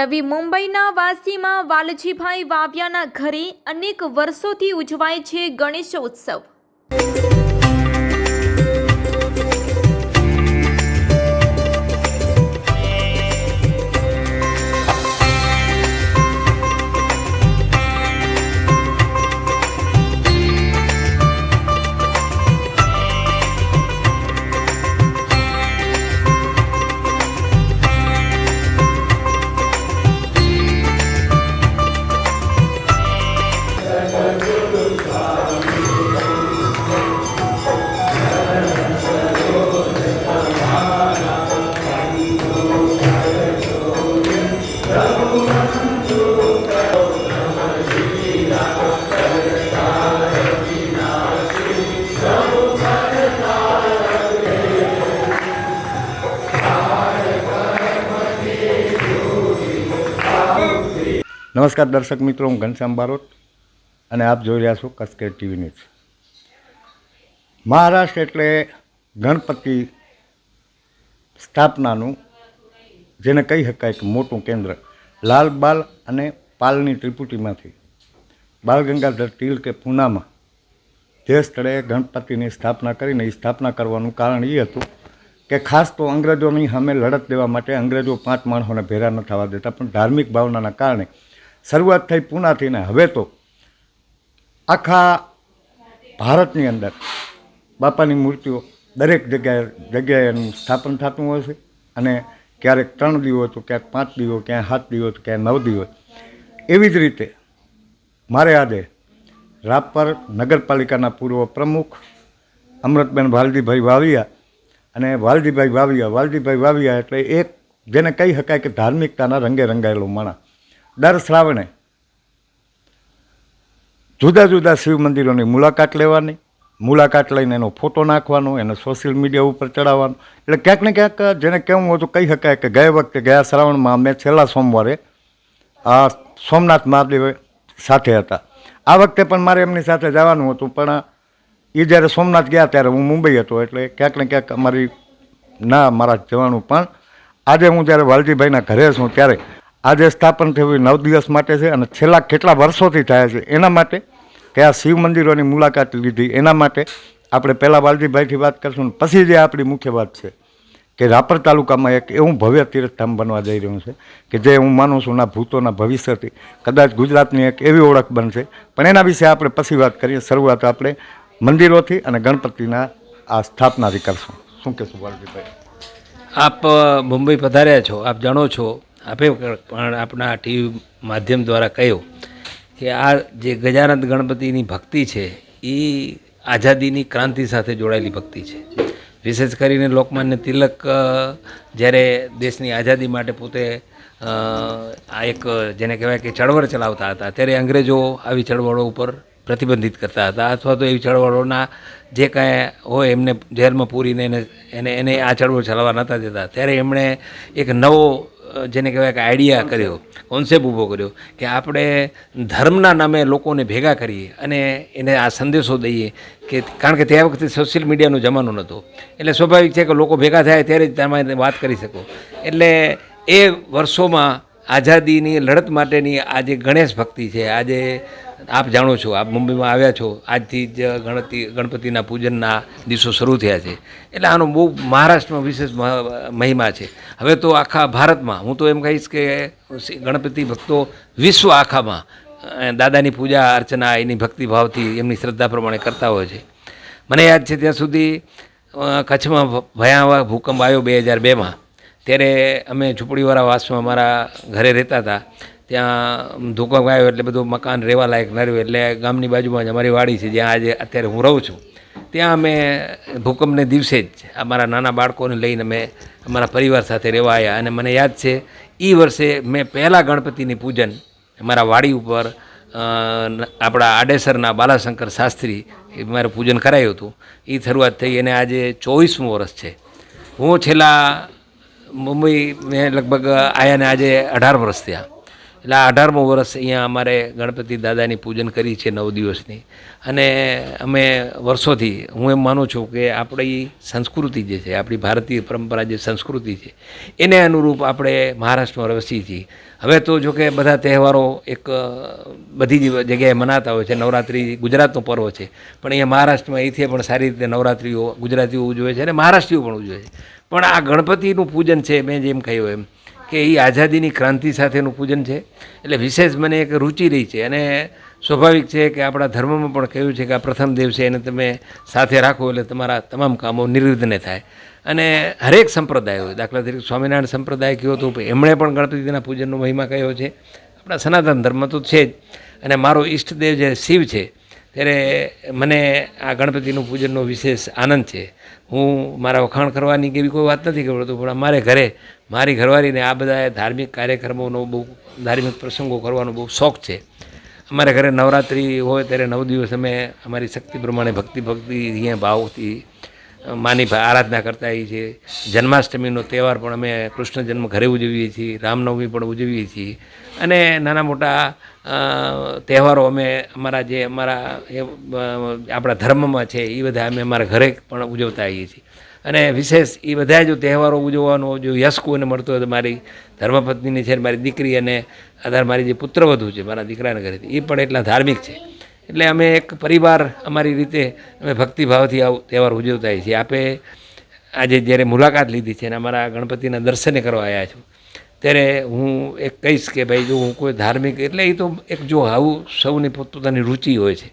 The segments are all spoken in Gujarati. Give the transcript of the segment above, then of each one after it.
નવી મુંબઈના વાસીમાં વાલજીભાઈ વાવિયાના ઘરે અનેક વર્ષોથી ઉજવાય છે ગણેશોત્સવ. નમસ્કાર દર્શક મિત્રો, હું ઘનશ્યામ બારોટ અને આપ જોઈ રહ્યા છો કસ્કેટ ટીવી ન્યૂઝ. મહારાષ્ટ્ર એટલે ગણપતિ સ્થાપનાનું, જેને કહી શકાય કે મોટું કેન્દ્ર લાલ બાલ અને પાલની ત્રિપુટીમાંથી. બાલ ગંગાધર તિલ કે પૂનામાં જે સ્થળે ગણપતિની સ્થાપના કરીને એ સ્થાપના કરવાનું કારણ એ હતું કે ખાસ તો અંગ્રેજોની સામે લડત દેવા માટે અંગ્રેજો પાંચ માણસોને ભેરા ન થવા દેતા, પણ ધાર્મિક ભાવનાના કારણે શરૂઆત થઈ પૂનાથી ને હવે તો આખા ભારતની અંદર બાપાની મૂર્તિઓ દરેક જગ્યાએ જગ્યાએ એનું સ્થાપન થતું હોય છે અને ક્યારેક ત્રણ દિવસ તો ક્યાંક પાંચ દિવસ ક્યાંય સાત દિવસ ક્યાંય નવ દિવસ એવી જ રીતે મારે આજે રાપર નગરપાલિકાના પૂર્વ પ્રમુખ અમૃતબેન વાલજીભાઈ વાવિયા અને વાલજીભાઈ વાવિયા વાલજીભાઈ વાવિયા એટલે એક જેને કહી શકાય કે ધાર્મિકતાના રંગે રંગાયેલો માણસ. દર શ્રાવણે જુદા જુદા શિવ મંદિરોની મુલાકાત લેવાની, મુલાકાત લઈને એનો ફોટો નાખવાનો, એને સોશિયલ મીડિયા ઉપર ચડાવવાનો. એટલે ક્યાંક ને ક્યાંક જેને કહેવું હોય તો કહી શકાય કે ગયા વખતે, ગયા શ્રાવણમાં અમે છેલ્લા સોમવારે આ સોમનાથ મહાદેવ સાથે હતા. આ વખતે પણ મારે એમની સાથે જવાનું હતું, પણ એ જ્યારે સોમનાથ ગયા ત્યારે હું મુંબઈ હતો, એટલે ક્યાંક ને ક્યાંક અમારી ના, મારા જવાનું પણ આજે હું જ્યારે વાલજીભાઈના ઘરે છું ત્યારે આજે સ્થાપન થયું નવ દિવસ માટે છે અને છેલ્લા કેટલા વર્ષોથી થાય છે એના માટે કે આ શિવ મંદિરોની મુલાકાત લીધી. એના માટે આપણે પહેલાં વાલજીભાઈથી વાત કરશું ને પછી જે આપણી મુખ્ય વાત છે કે રાપર તાલુકામાં એક એવું ભવ્ય તીર્થધામ બનવા જઈ રહ્યું છે કે જે હું માનું છું ના ભૂતોના ભવિષ્યથી કદાચ ગુજરાતની એક એવી ઓળખ બનશે. પણ એના વિશે આપણે પછી વાત કરીએ. શરૂઆત આપણે મંદિરોથી અને ગણપતિના આ સ્થાપનાથી કરશું. શું કહેશું વાલજીભાઈ? આપ મુંબઈ પધાર્યા છો. આપ જાણો છો આપે પણ આપણા ટીવી માધ્યમ દ્વારા કહ્યું કે આ જે ગજાનંદ ગણપતિની ભક્તિ છે, એ આઝાદીની ક્રાંતિ સાથે જોડાયેલી ભક્તિ છે. વિશેષ કરીને લોકમાન્ય તિલક જ્યારે દેશની આઝાદી માટે પોતે આ એક, જેને કહેવાય કે ચળવળ ચલાવતા હતા, ત્યારે અંગ્રેજો આવી ચળવળો ઉપર પ્રતિબંધિત કરતા હતા, અથવા તો એવી ચળવળોના જે કાંઈ હોય એમને જેલમાં પૂરીને એને એને એને આ ચળવળ ચલાવવા નહોતા દેતા. ત્યારે એમણે એક નવો જેને કહેવાય કે આઈડિયા કર્યો કોન્સેપ્ટ ઊભો કર્યો કે આપણે ધર્મના નામે લોકોને ભેગા કરીએ અને એને આ સંદેશો દઈએ કે કારણ કે તે વખતે સોશિયલ મીડિયાનો જમાનો નહોતો. એટલે સ્વાભાવિક છે કે લોકો ભેગા થાય ત્યારે જ તમે વાત કરી શકો. એટલે એ વર્ષોમાં આઝાદીની લડત માટેની આ જે ગણેશ ભક્તિ છે આજે આપ જાણો છો, આપ મુંબઈમાં આવ્યા છો, આજથી જ ગણપતિ, ગણપતિના પૂજનના દિવસો શરૂ થયા છે. એટલે આનો બહુ મહારાષ્ટ્રમાં વિશેષ મહ- મહિમા છે. હવે તો આખા ભારતમાં, હું તો એમ કહીશ કે ગણપતિ ભક્તો વિશ્વ આખામાં દાદાની પૂજા, અર્ચના, એની ભક્તિભાવથી એમની શ્રદ્ધા પ્રમાણે કરતા હોય છે. મને યાદ છે ત્યાં સુધી કચ્છમાં ભયાવહ ભૂકંપ આવ્યો બે હજાર બેમાં. ત્યારે અમે ઝૂંપડીવાળા વાસમાં મારા ઘરે રહેતા હતા. ત્યાં ભૂકંપ આવ્યો એટલે બધું મકાન રહેવા લાયક ન રહ્યું એટલે ગામની બાજુમાં જ અમારી વાડી છે, જ્યાં આજે અત્યારે હું રહું છું. ત્યાં અમે ભૂકંપને દિવસે જ અમારા નાના બાળકોને લઈને અમે અમારા પરિવાર સાથે રહેવા આવ્યા અને મને યાદ છે એ વર્ષે મેં પહેલાં ગણપતિની પૂજન અમારા વાડી ઉપર આપણા આડેસરના બાલાશંકર શાસ્ત્રી એ મારું પૂજન કરાયું હતું. એ શરૂઆત થઈ અને આજે ચોવીસમું વર્ષ છે. હું છેલ્લા મુંબઈ મેં લગભગ આવ્યાને આજે અઢાર વર્ષ થયા. એટલે આ અઢારમું વર્ષ અહીંયા અમારે ગણપતિ દાદાની પૂજન કરી છે નવ દિવસની. અને અમે વર્ષોથી, હું એમ માનું છું કે આપણી સંસ્કૃતિ જે છે, આપણી ભારતીય પરંપરા જે સંસ્કૃતિ છે, એને અનુરૂપ આપણે મહારાષ્ટ્રમાં રસી છીએ. હવે તો જો કે બધા તહેવારો એક બધી જ જગ્યાએ મનાતા હોય છે. નવરાત્રિ ગુજરાતનો પર્વ છે. પણ અહીંયા મહારાષ્ટ્રમાં અહીંથી પણ સારી રીતે નવરાત્રિઓ ગુજરાતીઓ ઉજવે છે અને મહારાષ્ટ્રીઓ પણ ઉજવે છે. પણ આ ગણપતિનું પૂજન છે, મેં જેમ કહ્યું એમ. કે એ આઝાદીની ક્રાંતિ સાથેનું પૂજન છે. એટલે વિશેષ મને એક રુચિ રહી છે અને સ્વાભાવિક છે કે આપણા ધર્મમાં પણ કહ્યું છે કે આ પ્રથમ દેવ છે એને તમે સાથે રાખો એટલે તમારા તમામ કામો નિર્વિઘ્ને થાય. અને હરેક સંપ્રદાય હોય દાખલા તરીકે સ્વામિનારાયણ સંપ્રદાય કયો તો એમણે પણ ગણપતિના પૂજનનો મહિમા કહ્યો છે. આપણા સનાતન ધર્મ તો છે જ. અને મારો ઈષ્ટદેવ જે શિવ છે ત્યારે મને આ ગણપતિનું પૂજનનો વિશેષ આનંદ છે. હું મારા વખાણ કરવાની કે એવી કોઈ વાત નથી કરતો, પણ અમારે ઘરે મારી ઘરવાળીને આ બધા ધાર્મિક કાર્યક્રમોનો બહુ, ધાર્મિક પ્રસંગો કરવાનો બહુ શોખ છે. અમારે ઘરે નવરાત્રિ હોય ત્યારે નવ દિવસ અમે અમારી શક્તિ પ્રમાણે ભક્તિ ભક્તિ, અહીંયા ભાવથી માની આરાધના કરતા હોઈએ છીએ. જન્માષ્ટમીનો તહેવાર પણ અમે કૃષ્ણ જન્મ ઘરે ઉજવીએ છીએ રામનવમી પણ ઉજવીએ છીએ. અને નાના મોટા તહેવારો અમે અમારા જે અમારા એ, આપણા ધર્મમાં છે એ બધા અમે અમારા ઘરે પણ ઉજવતા આવીએ છીએ. અને વિશેષ એ બધા જો તહેવારો ઉજવવાનો જો યશ કોઈને મળતો હોય તો મારી ધર્મપત્નીની છે મારી દીકરી અને આધાર મારી જે પુત્રવધુ છે મારા દીકરાના ઘરેથી એ પણ એટલા ધાર્મિક છે. એટલે અમે એક પરિવાર અમારી રીતે અમે ભક્તિભાવથી આવું તહેવાર ઉજવતા છીએ. આપે આજે જ્યારે મુલાકાત લીધી છે અને અમારા ગણપતિના દર્શને કરવા આવ્યા છું, ત્યારે હું એક કહીશ કે ભાઈ જો હું કોઈ ધાર્મિક, એટલે એ તો એક જો આવું સૌની પોતપોતાની રુચિ હોય છે.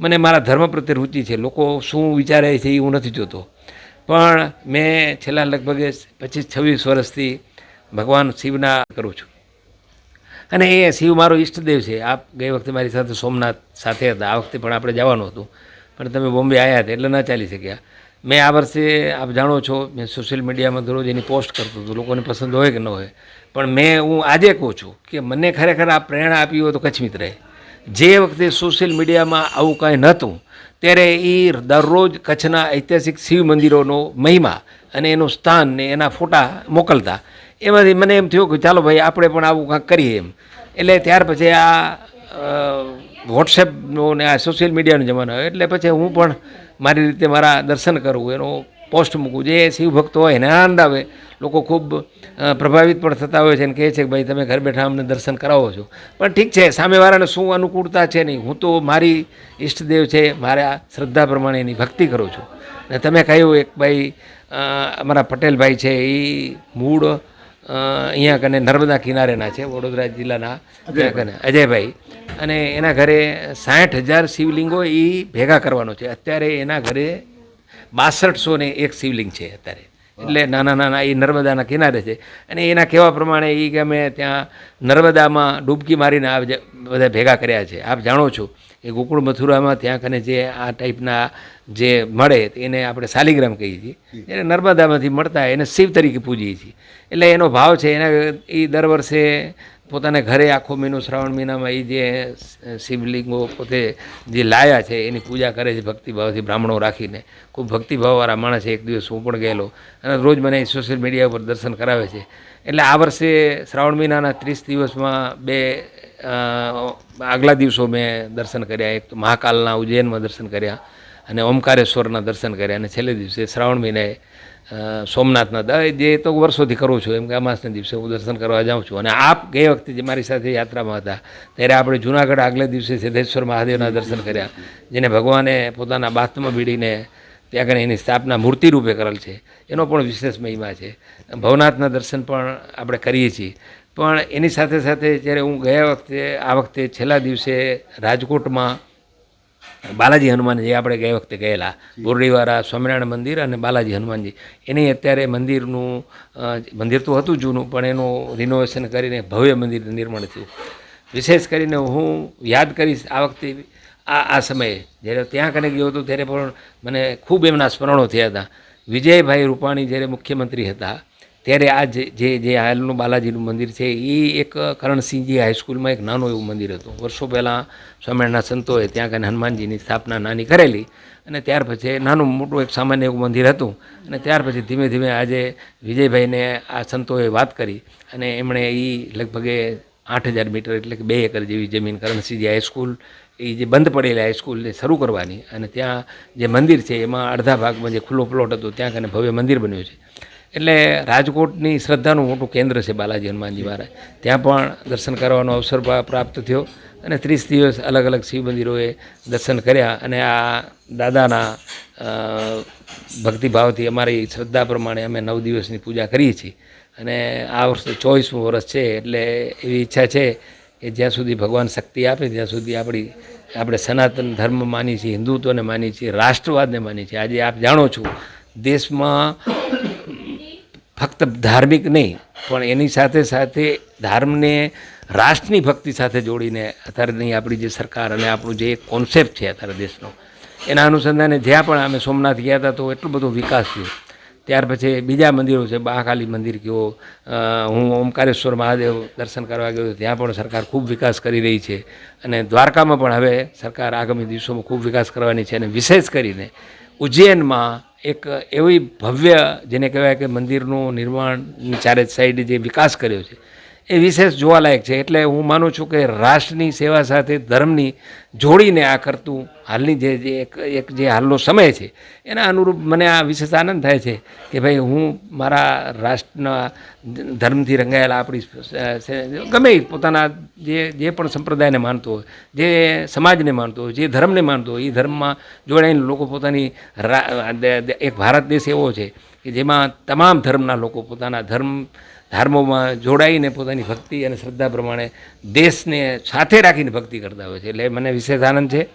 મને મારા ધર્મ પ્રત્યે રુચિ છે. લોકો શું વિચારે છે એ હું નથી જોતો. પણ મેં છેલ્લા લગભગ પચીસ છવ્વીસ વર્ષથી ભગવાન શિવના કરું છું. અને એ શિવ મારો ઈષ્ટદેવ છે. આપ ગઈ વખતે મારી સાથે સોમનાથ સાથે હતા. આ વખતે પણ આપણે જવાનું હતું. પણ તમે બોમ્બે આવ્યા હતા એટલે ના ચાલી શક્યા. મેં આ વર્ષે, આપ જાણો છો, મેં સોશિયલ મીડિયામાં દરરોજ એની પોસ્ટ કરતો હતો. લોકોને પસંદ હોય કે ન હોય. પણ મેં, હું આજે કહું છું કે મને ખરેખર આ પ્રેરણા આપી હોય તો કચ્છ મિત્રએ જે વખતે સોશિયલ મીડિયામાં આવું કાંઈ નહોતું, ત્યારે એ દરરોજ કચ્છના ઐતિહાસિક શિવ મંદિરોનો મહિમા અને એનું સ્થાન ને એના ફોટા મોકલતા એમાંથી મને એમ થયું કે ચાલો ભાઈ, આપણે પણ આવું કાંઈક કરીએ એમ. એટલે ત્યાર પછી આ વોટ્સએપનો ને આ સોશિયલ મીડિયાનો જમાનો એટલે પછી હું પણ મારી રીતે મારા દર્શન કરું, એનો પોસ્ટ મૂકું. જે શિવભક્તો હોય એને આનંદ આવે. લોકો ખૂબ પ્રભાવિત પણ થતા હોય છે અને કહે છે કે ભાઈ, તમે ઘર બેઠા અમને દર્શન કરાવો છો. પણ ઠીક છે, સામેવાળાને શું અનુકૂળતા છે નહીં? હું તો મારી ઈષ્ટદેવ છે, મારા શ્રદ્ધા પ્રમાણે એની ભક્તિ કરું છું. ને તમે કહ્યું એક ભાઈ અમારા પટેલભાઈ છે એ મૂળ અહીંયા કને નર્મદા કિનારેના છે વડોદરા જિલ્લાના કને અજયભાઈ. અને એના ઘરે સાઠ હજાર શિવલિંગો એ ભેગા કરવાનો છે. અત્યારે એના ઘરે બાસઠસો ને એક શિવલિંગ છે અત્યારે. એટલે નાના નાના એ નર્મદાના કિનારે છે. અને એના કહેવા પ્રમાણે એ કે અમે ત્યાં નર્મદામાં ડૂબકી મારીને આ બધા ભેગા કર્યા છે. આપ જાણો છો એ ગોકુળ મથુરામાં ત્યાં કને જે આ ટાઈપના જે મળે એને આપણે શાલિગ્રામ કહીએ છીએ. એને નર્મદામાંથી મળતા એને શિવ તરીકે પૂજીએ છીએ. એટલે એનો ભાવ છે, એના એ દર વર્ષે પોતાના ઘરે આખો મહિનો, શ્રાવણ મહિનામાં એ જે શિવલિંગો પોતે જે લાયા છે, એની પૂજા કરે છે ભક્તિભાવથી બ્રાહ્મણો રાખીને. ખૂબ ભક્તિભાવવાળા માણસ એક દિવસ હું પણ ગયેલો. અને રોજ મને સોશિયલ મીડિયા ઉપર દર્શન કરાવે છે. એટલે આ વર્ષે શ્રાવણ મહિનાના ત્રીસ દિવસમાં બે આગલા દિવસો મેં દર્શન કર્યા. એક તો મહાકાલના ઉજ્જૈનમાં દર્શન કર્યા અને ઓમકારેશ્વરના દર્શન કર્યા. અને છેલ્લે દિવસે શ્રાવણ મહિને સોમનાથના જે તો વર્ષોથી કરું છું, એમ કે અમાસના દિવસે હું દર્શન કરવા જાઉં છું. અને આપ ગઈ વખતે જે મારી સાથે યાત્રામાં હતા, ત્યારે આપણે જુનાગઢ આગલે દિવસે સિદ્ધેશ્વર મહાદેવના દર્શન કર્યા, જેને ભગવાને પોતાના બાથમાં બીડીને ત્યાં આગળ એની સ્થાપના મૂર્તિ રૂપે કરેલ છે. એનો પણ વિશેષ મહિમા છે. ભવનાથના દર્શન પણ આપણે કરીએ છીએ. પણ એની સાથે સાથે જ્યારે હું ગયા વખતે આ વખતે છેલ્લા દિવસે રાજકોટમાં બાલાજી હનુમાનજી આપણે ગયા વખતે ગયેલા. બોરડીવાળા સ્વામિનારાયણ મંદિર અને બાલાજી હનુમાનજી. એની અત્યારે મંદિરનું મંદિર તો હતું જૂનું પણ એનું રિનોવેશન કરીને ભવ્ય મંદિરનું નિર્માણ થયું. વિશેષ કરીને હું યાદ કરીશ આ વખતે આ આ સમયે. જ્યારે ત્યાં કને ગયો હતો, ત્યારે પણ મને ખૂબ એમના સ્મરણો થયા હતા. વિજયભાઈ રૂપાણી જ્યારે મુખ્યમંત્રી હતા, ત્યારે આ જે જે હાલનું બાલાજીનું મંદિર છે, એ એક કરણસિંહજી હાઈસ્કૂલમાં એક નાનું એવું મંદિર હતું. વર્ષો પહેલાં સ્વામિનારાયણના સંતોએ ત્યાં કને હનુમાનજીની સ્થાપના નાની કરેલી અને ત્યાર પછી નાનું મોટું એક સામાન્ય એવું મંદિર હતું અને ત્યાર પછી ધીમે ધીમે આજે વિજયભાઈને આ સંતોએ વાત કરી અને એમણે એ લગભગે આઠ હજાર મીટર એટલે કે બે એકર જેવી જમીન કરણસિંહજી હાઈસ્કૂલ એ જે બંધ પડેલી હાઈસ્કૂલને શરૂ કરવાની અને ત્યાં જે મંદિર છે, એમાં અડધા ભાગમાં જે ખુલ્લો પ્લોટ હતો, ત્યાં કને ભવ્ય મંદિર બન્યું છે. એટલે રાજકોટની શ્રદ્ધાનું મોટું કેન્દ્ર છે બાલાજી હનુમાનજી મહારાજ. ત્યાં પણ દર્શન કરવાનો અવસર પ્રાપ્ત થયો અને ત્રીસ દિવસ અલગ અલગ શિવ મંદિરોએ દર્શન કર્યા અને આ દાદાના ભક્તિભાવથી અમારી શ્રદ્ધા પ્રમાણે અમે નવ દિવસની પૂજા કરીએ છીએ. અને આ વર્ષે ચોવીસમું વર્ષ છે એટલે એવી ઈચ્છા છે કે જ્યાં સુધી ભગવાન શક્તિ આપે, ત્યાં સુધી આપણી, આપણે સનાતન ધર્મ માની છીએ, હિન્દુત્વને માની છીએ, રાષ્ટ્રવાદને માની છીએ. આજે આપ જાણો છો, દેશમાં ફક્ત ધાર્મિક નહીં, પણ એની સાથે સાથે ધર્મને, રાષ્ટ્રની ભક્તિ સાથે જોડીને અત્યારની આપણી જે સરકાર અને આપણું જે કોન્સેપ્ટ છે અત્યારે દેશનો, એના અનુસંધાને જ્યાં પણ અમે સોમનાથ ગયા હતા તો એટલો બધો વિકાસ થયો. ત્યાર પછી બીજા મંદિરો છે મહાકાલી મંદિર કહો હું ઓમકારેશ્વર મહાદેવ દર્શન કરવા ગયો ત્યાં પણ સરકાર ખૂબ વિકાસ કરી રહી છે. અને દ્વારકામાં પણ હવે સરકાર આગામી દિવસોમાં ખૂબ વિકાસ કરવાની છે અને વિશેષ કરીને ઉજ્જૈનમાં એક એવી ભવ્ય, જેને કહેવાય કે મંદિરનું નિર્માણ ચારે સાઈડ જે વિકાસ કર્યો છે એ વિશેષ જોવાલાયક છે. એટલે હું માનું છું કે રાષ્ટ્રની સેવા સાથે ધર્મની જોડીને આ કરતું હાલની જે જે એક એક જે હાલનો સમય છે, એના અનુરૂપ મને આ વિશેષ આનંદ થાય છે કે ભાઈ હું મારા રાષ્ટ્રના ધર્મથી રંગાયેલા આપણી ગમે પોતાના જે જે પણ સંપ્રદાયને માનતો હોય, જે સમાજને માનતો હોય, જે ધર્મને માનતો હોય, એ ધર્મમાં જોડાઈને લોકો પોતાની એક ભારત દેશ એવો છે કે જેમાં તમામ ધર્મના લોકો પોતાના ધર્મ ધર્મોમાં જોડાઈને પોતાની ભક્તિ અને શ્રદ્ધા પ્રમાણે દેશને સાથે રાખીને ભક્તિ કરતા હોય છે. એટલે મને વિશેષ આનંદ છે.